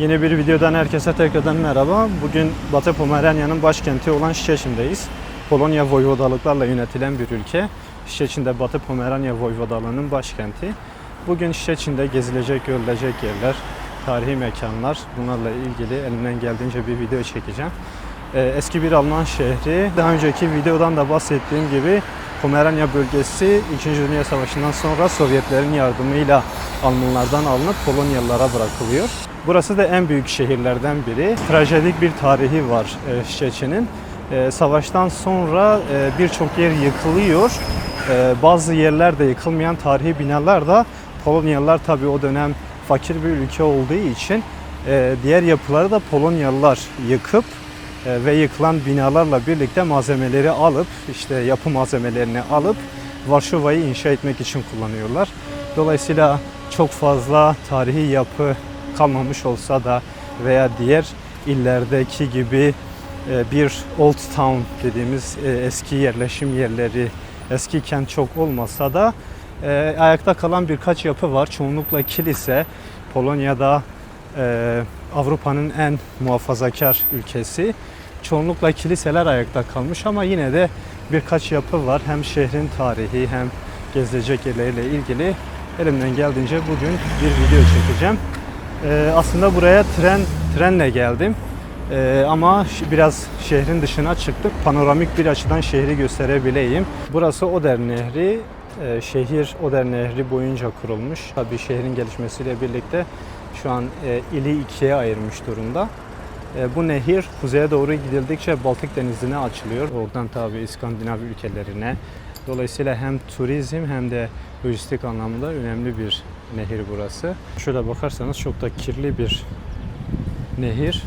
Yeni bir videodan herkese tekrardan merhaba. Bugün Batı Pomeranya'nın başkenti olan Szczecin'deyiz. Polonya voyvodalıklarla yönetilen bir ülke. Szczecin de Batı Pomeranya voyvodalığının başkenti. Bugün Szczecin'de gezilecek, görülecek yerler, tarihi mekanlar bunlarla ilgili elimden geldiğince bir video çekeceğim. Ee, Eski bir Alman şehri. Daha önceki videodan da bahsettiğim gibi Pomeranya bölgesi 2. Dünya Savaşı'ndan sonra Sovyetlerin yardımıyla Almanlardan alınıp Polonyalılara bırakılıyor. Burası da en büyük şehirlerden biri. Trajedik bir tarihi var e, Szczecin'in. E, Savaştan sonra e, birçok yer yıkılıyor. Bazı yerlerde yıkılmayan tarihi binalar da Polonyalılar tabii o dönem fakir bir ülke olduğu için diğer yapıları da Polonyalılar yıkıp ve yıkılan binalarla birlikte malzemeleri alıp işte yapı malzemelerini alıp Varşova'yı inşa etmek için kullanıyorlar. Dolayısıyla çok fazla tarihi yapı kalmamış olsa da veya diğer illerdeki gibi e, bir Old Town dediğimiz e, eski yerleşim yerleri, eski kent çok olmasa da e, ayakta kalan birkaç yapı var. Çoğunlukla kilise. Polonya'da Avrupa'nın en muhafazakar ülkesi. Çoğunlukla kiliseler ayakta kalmış ama yine de birkaç yapı var. Hem şehrin tarihi hem gezilecek yerleriyle ilgili elimden geldiğince bugün bir video çekeceğim. Ee, aslında buraya tren trenle geldim. Ee, ama biraz şehrin dışına çıktık. Panoramik bir açıdan şehri gösterebileyim. Burası Oder Nehri. Ee, şehir Oder Nehri boyunca kurulmuş. Tabii şehrin gelişmesiyle birlikte şu an e, ili ikiye ayırmış durumda. E, bu nehir kuzeye doğru gidildikçe Baltık Denizi'ne açılıyor. Oradan tabii İskandinav ülkelerine. Dolayısıyla hem turizm hem de lojistik anlamda önemli bir nehir burası. Şöyle bakarsanız çok da kirli bir nehir.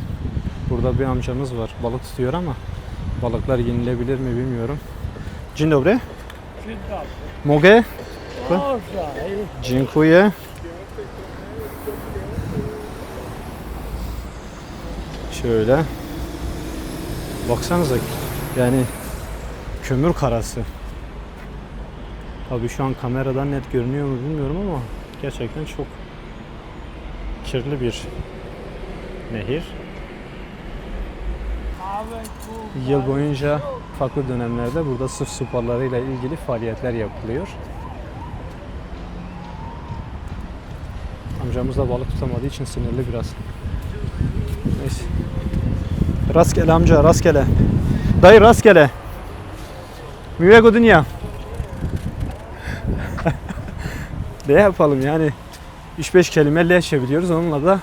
Burada bir amcamız var. Balık tutuyor ama balıklar yenilebilir mi bilmiyorum. Dzień dobry. Mogę? Dziękuję. Şöyle. Baksanıza yani kömür karası. Tabii şu an kameradan net görünüyor mu bilmiyorum ama gerçekten çok kirli bir nehir. Yıl boyunca farklı dönemlerde burada su sporlarıyla ilgili faaliyetler yapılıyor. Amcamız da balık tutamadığı için sinirli biraz. Neyse. Rastgele amca rastgele. Dayı rastgele. Miłego dnia. Ne yapalım yani 3-5 kelime leşe biliyoruz onunla da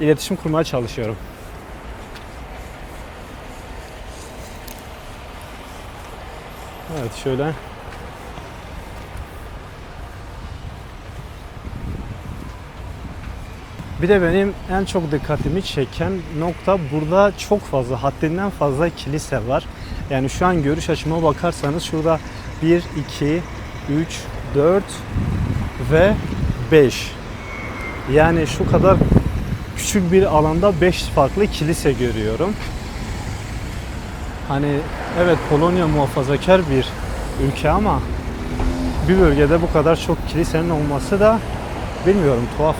iletişim kurmaya çalışıyorum. Evet şöyle. Bir de benim en çok dikkatimi çeken nokta burada çok fazla, haddinden fazla kilise var. Yani şu an görüş açıma bakarsanız şurada 1, 2, 3, 4 ve 5. Yani şu kadar küçük bir alanda 5 farklı kilise görüyorum. Hani evet Polonya muhafazakar bir ülke ama bir bölgede bu kadar çok kilisenin olması da bilmiyorum tuhaf.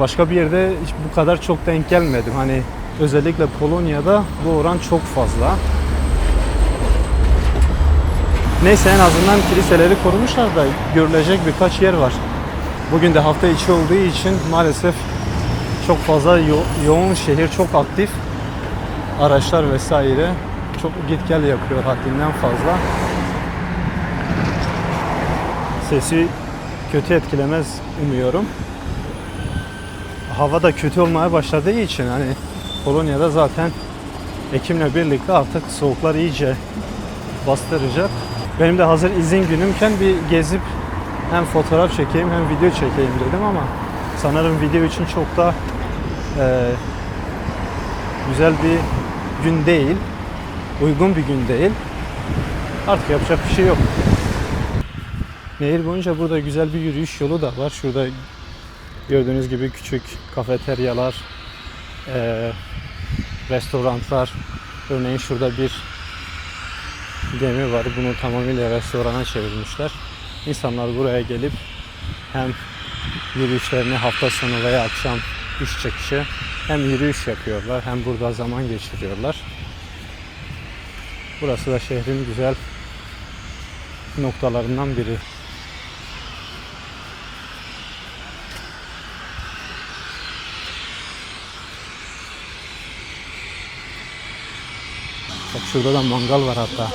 Başka bir yerde hiç bu kadar çok denk gelmedim. Hani özellikle Polonya'da bu oran çok fazla. Neyse en azından kiliseleri korumuşlar da görülecek birkaç yer var. Bugün de hafta içi olduğu için maalesef çok fazla yo- yoğun şehir çok aktif. Araçlar vesaire çok git gel yapıyor haddinden fazla. Sesi kötü etkilemez umuyorum. Hava da kötü olmaya başladığı için hani Polonya'da zaten Ekim'le birlikte artık soğuklar iyice bastıracak. Benim de hazır izin günümken bir gezip hem fotoğraf çekeyim hem video çekeyim dedim ama sanırım video için çok da e, güzel bir gün değil. Uygun bir gün değil. Artık yapacak bir şey yok. Nehir boyunca burada güzel bir yürüyüş yolu da var. Şurada gördüğünüz gibi küçük kafeteryalar, eee restoranlar. Örneğin şurada bir gemi var. Bunu tamamıyla restorana çevirmişler. İnsanlar buraya gelip hem yürüyüşlerini hafta sonu veya akşam iş çıkışı hem yürüyüş yapıyorlar hem burada zaman geçiriyorlar. Burası da şehrin güzel noktalarından biri. Şurada da mangal var hatta.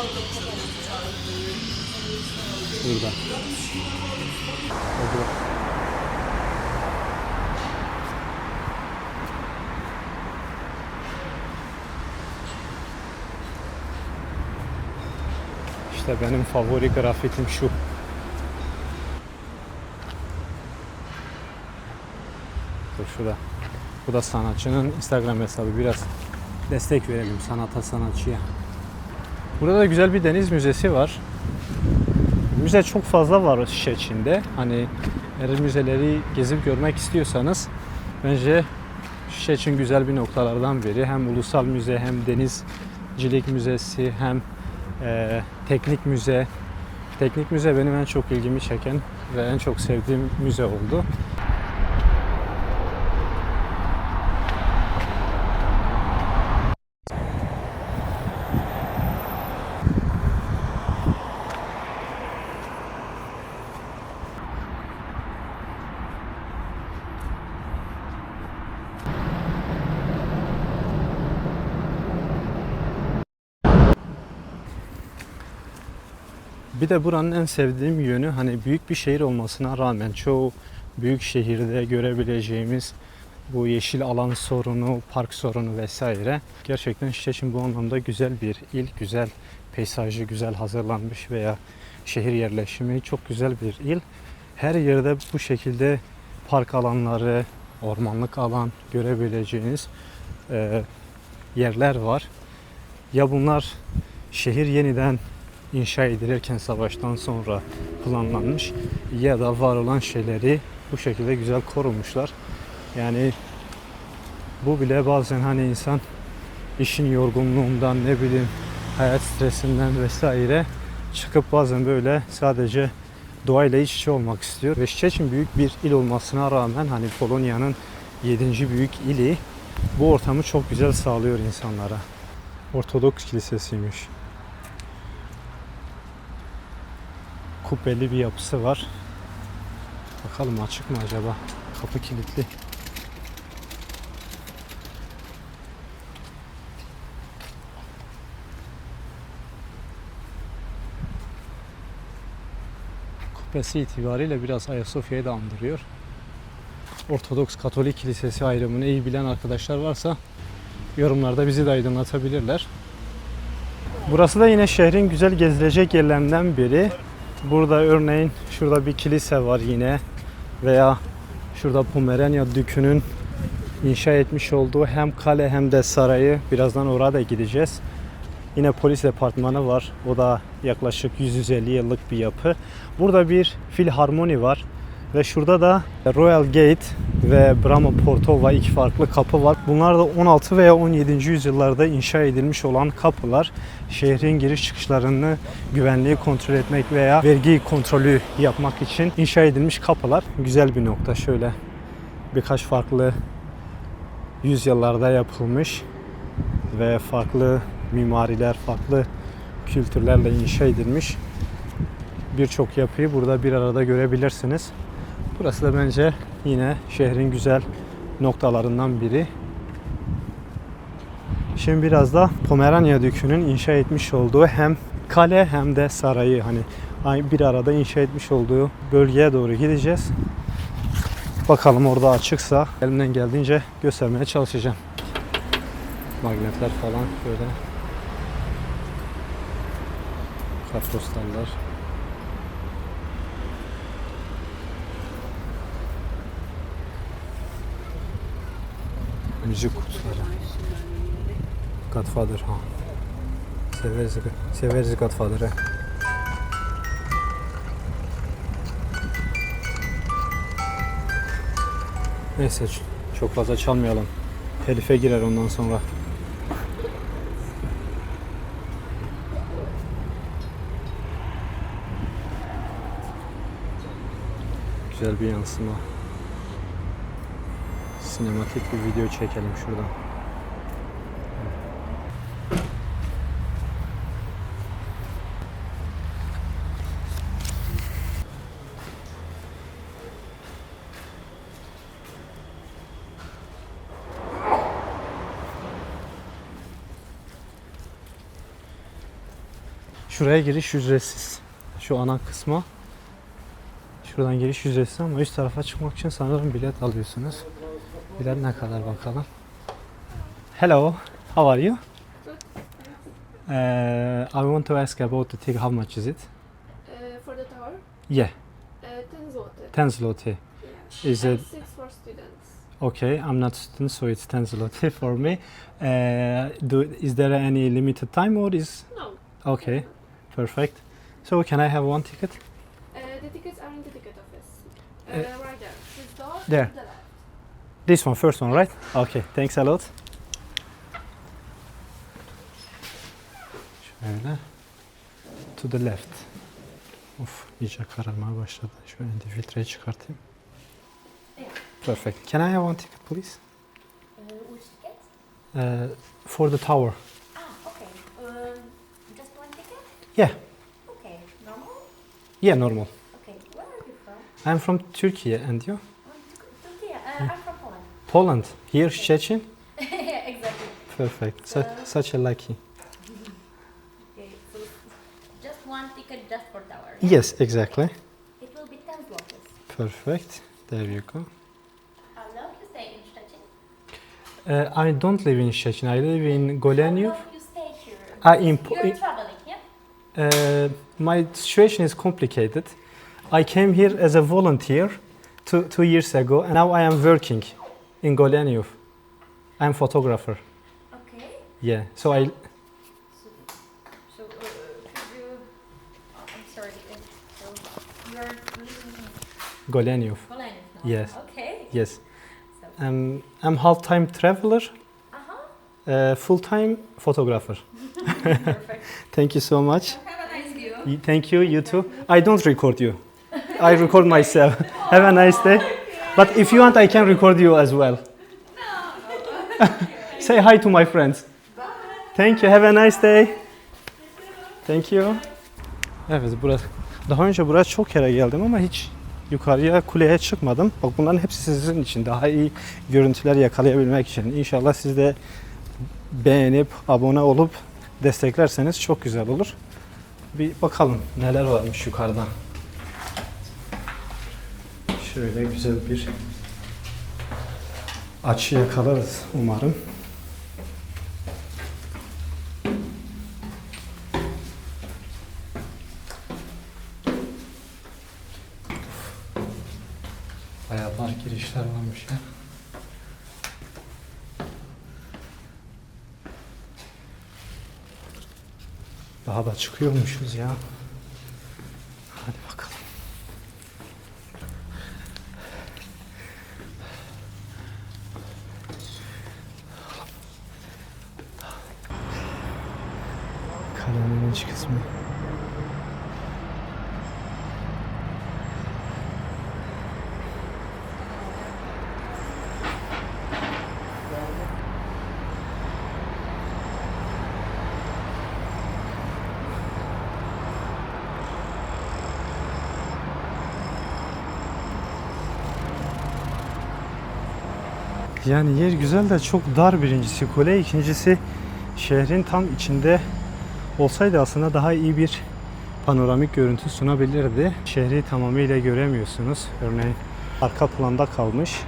Şurada. Orada. İşte benim favori grafitim şu. Dur şurada. Bu da sanatçının Instagram hesabı. Biraz destek verelim sanata sanatçıya. Burada da güzel bir deniz müzesi var. Müze çok fazla var şişe. Hani eğer müzeleri gezip görmek istiyorsanız bence şişe güzel bir noktalardan biri. Hem ulusal müze hem denizcilik müzesi hem e, teknik müze. Teknik müze benim en çok ilgimi çeken ve en çok sevdiğim müze oldu. Bir de buranın en sevdiğim yönü hani büyük bir şehir olmasına rağmen çoğu büyük şehirde görebileceğimiz bu yeşil alan sorunu, park sorunu vesaire. Gerçekten Şişecin bu anlamda güzel bir il, güzel peyzajı güzel hazırlanmış veya şehir yerleşimi çok güzel bir il. Her yerde bu şekilde park alanları, ormanlık alan görebileceğiniz e, yerler var. Ya bunlar şehir yeniden inşa edilirken savaştan sonra planlanmış ya da var olan şeyleri bu şekilde güzel korumuşlar. Yani bu bile bazen hani insan işin yorgunluğundan ne bileyim hayat stresinden vesaire çıkıp bazen böyle sadece doğayla iç içe olmak istiyor. Ve Szczecin büyük bir il olmasına rağmen hani Polonya'nın 7. büyük ili bu ortamı çok güzel sağlıyor insanlara. Ortodoks kilisesiymiş. Kubbeli bir yapısı var. Bakalım açık mı acaba? Kapı kilitli. Kubbesi itibariyle biraz Ayasofya'yı da andırıyor. Ortodoks Katolik Kilisesi ayrımını iyi bilen arkadaşlar varsa yorumlarda bizi de aydınlatabilirler. Burası da yine şehrin güzel gezilecek yerlerinden biri. Burada örneğin şurada bir kilise var yine veya şurada Pomeranya Dükü'nün inşa etmiş olduğu hem kale hem de sarayı birazdan oraya da gideceğiz. Yine polis departmanı var. O da yaklaşık 150 yıllık bir yapı. Burada bir filharmoni var. Ve şurada da Royal Gate ve Brahma Portova iki farklı kapı var. Bunlar da 16 veya 17. yüzyıllarda inşa edilmiş olan kapılar. Şehrin giriş çıkışlarını güvenliği kontrol etmek veya vergi kontrolü yapmak için inşa edilmiş kapılar. Güzel bir nokta şöyle birkaç farklı yüzyıllarda yapılmış ve farklı mimariler, farklı kültürlerle inşa edilmiş birçok yapıyı burada bir arada görebilirsiniz. Burası da bence yine şehrin güzel noktalarından biri. Şimdi biraz da Pomeranya Dükü'nün inşa etmiş olduğu hem kale hem de sarayı hani bir arada inşa etmiş olduğu bölgeye doğru gideceğiz. Bakalım orada açıksa elimden geldiğince göstermeye çalışacağım. Magnetler falan böyle. Kartpostallar. Müzik kutuları. Godfather ha. Severiz, severiz Godfather'ı. Neyse çok fazla çalmayalım. Telife girer ondan sonra. Güzel bir yansıma. Sinematik bir video çekelim şuradan. Şuraya giriş ücretsiz. Şu ana kısma. Şuradan giriş ücretsiz ama üst tarafa çıkmak için sanırım bilet alıyorsunuz. Bilet ne kadar bakalım. Hello, how are you? Uh, I want to ask about the ticket. How much is it? Uh, for the tower, Yeah, uh, 10 zloty. 10 zloty. Yeah. Is and it- 6 for students. Okay, I'm not student, so it's 10 zloty for me. Uh, do, is there any limited time or is No. okay? Perfect. So can I have one ticket? Uh, the tickets are in the ticket office. Uh, Uh, right there. This door there. to the left. This one, first one, right? Okay, thanks a lot. Şöyle. To the left. Of, iyice kararmaya başladı. Şöyle filtreyi çıkartayım. Perfect. Can I have one ticket, please? Uh? Uh, for the tower. Ah, okay. Um, just one ticket? Yeah. Okay. Normal? Yeah, normal. Okay. Where are you from? I'm from Turkey, and you? Poland. Here, Szczecin? exactly. Perfect. Su- such a lucky. Okay. So just one ticket just for tower. Yes, exactly. It will be 10 zlotys. Perfect. There you go. How long you stay in Szczecin? Uh, I don't live in Szczecin. I live in Goleniów. How long you stay here? Ah, in Po- You're traveling, yeah? Uh, my situation is complicated. I came here as a volunteer two, two years ago, and now I am working in Goleniów. I'm photographer. Okay. Yeah, so I So, so uh, could you? Oh, I'm sorry. uh, So you're living in. Poland now? Yes. Okay. Yes, So. um, I'm half-time traveler, Uh-huh. uh, full-time photographer. Perfect. Thank you so much. Have a nice view. Thank you. You too. I don't record you. I record myself. Have a nice day. But if you want, I can record you as well. Say hi to my friends. Thank you. Have a nice day. Thank you. Evet burası. Daha önce buraya çok kere geldim ama hiç yukarıya kuleye çıkmadım. Bak bunların hepsi sizin için. Daha iyi görüntüler yakalayabilmek için. İnşallah siz de beğenip abone olup desteklerseniz çok güzel olur. Bir bakalım neler varmış yukarıda. Şöyle güzel bir açı yakalarız umarım. Bayağı dar girişler varmış ya. Daha da çıkıyormuşuz ya. Hadi bakalım. İç kısmı. Yani yer güzel de çok dar birincisi kule, ikincisi şehrin tam içinde olsaydı aslında daha iyi bir panoramik görüntü sunabilirdi. Şehri tamamıyla göremiyorsunuz. Örneğin arka planda kalmış.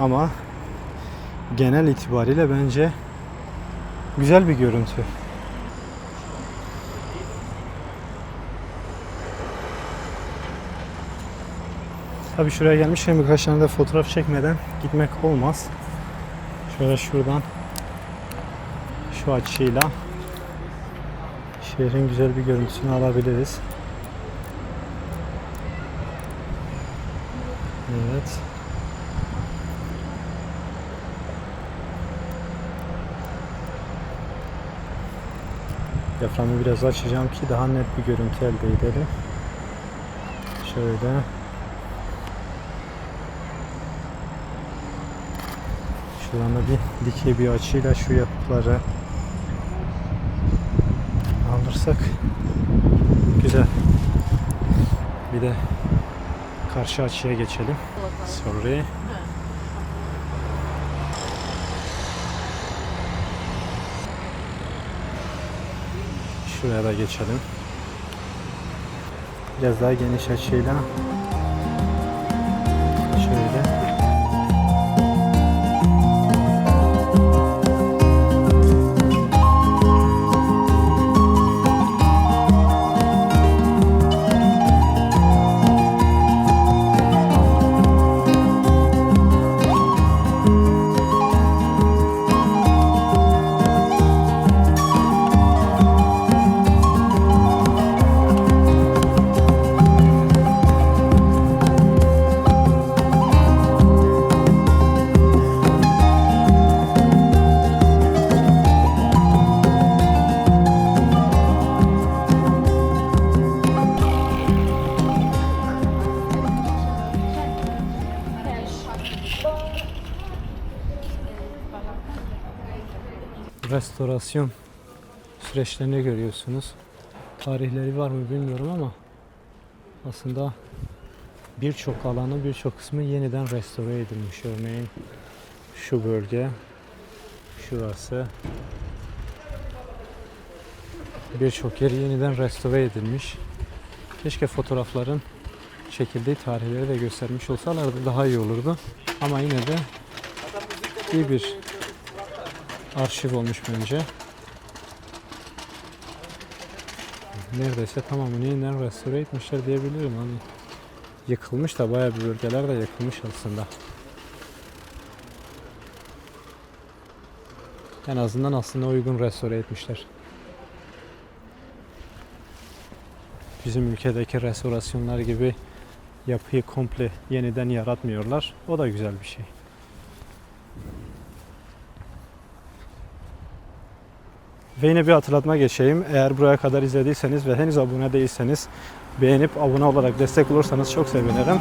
Ama genel itibariyle bence güzel bir görüntü. Tabii şuraya gelmişken birkaç tane de fotoğraf çekmeden gitmek olmaz. Şöyle şuradan şu açıyla şehrin güzel bir görüntüsünü alabiliriz. Evet. Diyaframı biraz açacağım ki daha net bir görüntü elde edelim. Şöyle. Şuradan da bir dikey bir açıyla şu yapıları alırsak güzel. Bir de karşı açıya geçelim. Sorry. Şuraya da geçelim. Biraz daha geniş açıyla. Şöyle. Restorasyon süreçlerini görüyorsunuz. Tarihleri var mı bilmiyorum ama aslında birçok alanı, birçok kısmı yeniden restore edilmiş. Örneğin şu bölge, şurası birçok yer yeniden restore edilmiş. Keşke fotoğrafların çekildiği tarihleri de göstermiş olsalardı daha iyi olurdu. Ama yine de iyi bir arşiv olmuş bence. Neredeyse tamamını yeniden restore etmişler diyebilirim. Hani yıkılmış da bayağı bir bölgeler de yıkılmış aslında. En azından aslında uygun restore etmişler. Bizim ülkedeki restorasyonlar gibi yapıyı komple yeniden yaratmıyorlar. O da güzel bir şey. Ve yine bir hatırlatma geçeyim. Eğer buraya kadar izlediyseniz ve henüz abone değilseniz beğenip abone olarak destek olursanız çok sevinirim.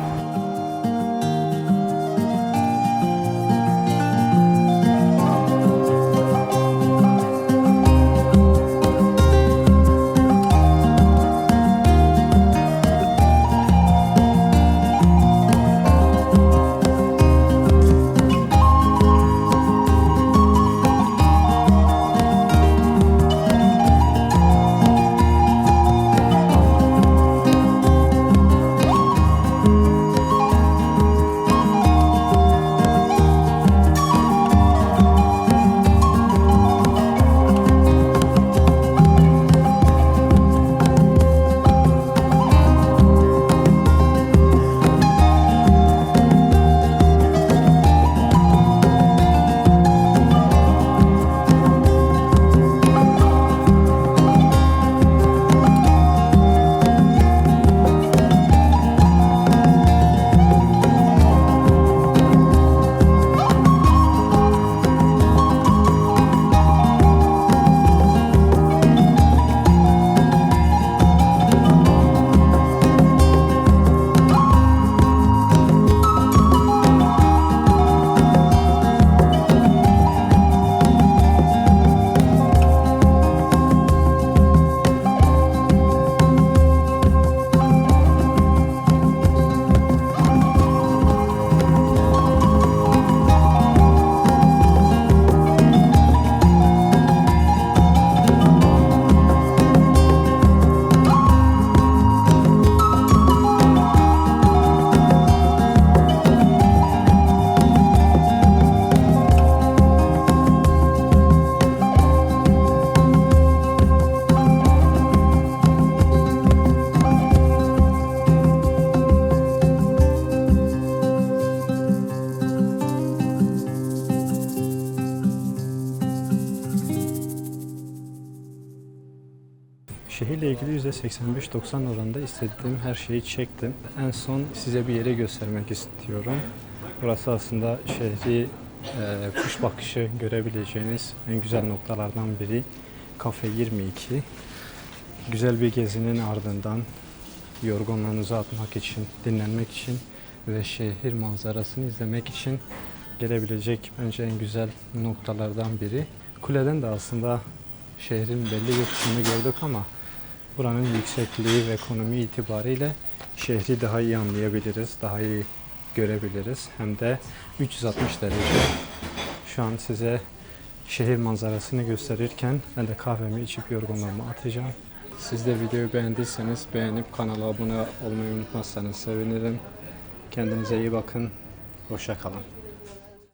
%85-90 oranında istediğim her şeyi çektim. En son size bir yere göstermek istiyorum. Burası aslında şehri e, kuş bakışı görebileceğiniz en güzel noktalardan biri. Kafe 22. Güzel bir gezinin ardından yorgunluğunuzu atmak için, dinlenmek için ve şehir manzarasını izlemek için gelebilecek bence en güzel noktalardan biri. Kuleden de aslında şehrin belli bir kısmını gördük ama buranın yüksekliği ve konumu itibariyle şehri daha iyi anlayabiliriz, daha iyi görebiliriz. Hem de 360 derece. Şu an size şehir manzarasını gösterirken ben de kahvemi içip yorgunluğumu atacağım. Siz de videoyu beğendiyseniz beğenip kanala abone olmayı unutmazsanız sevinirim. Kendinize iyi bakın. Hoşça kalın.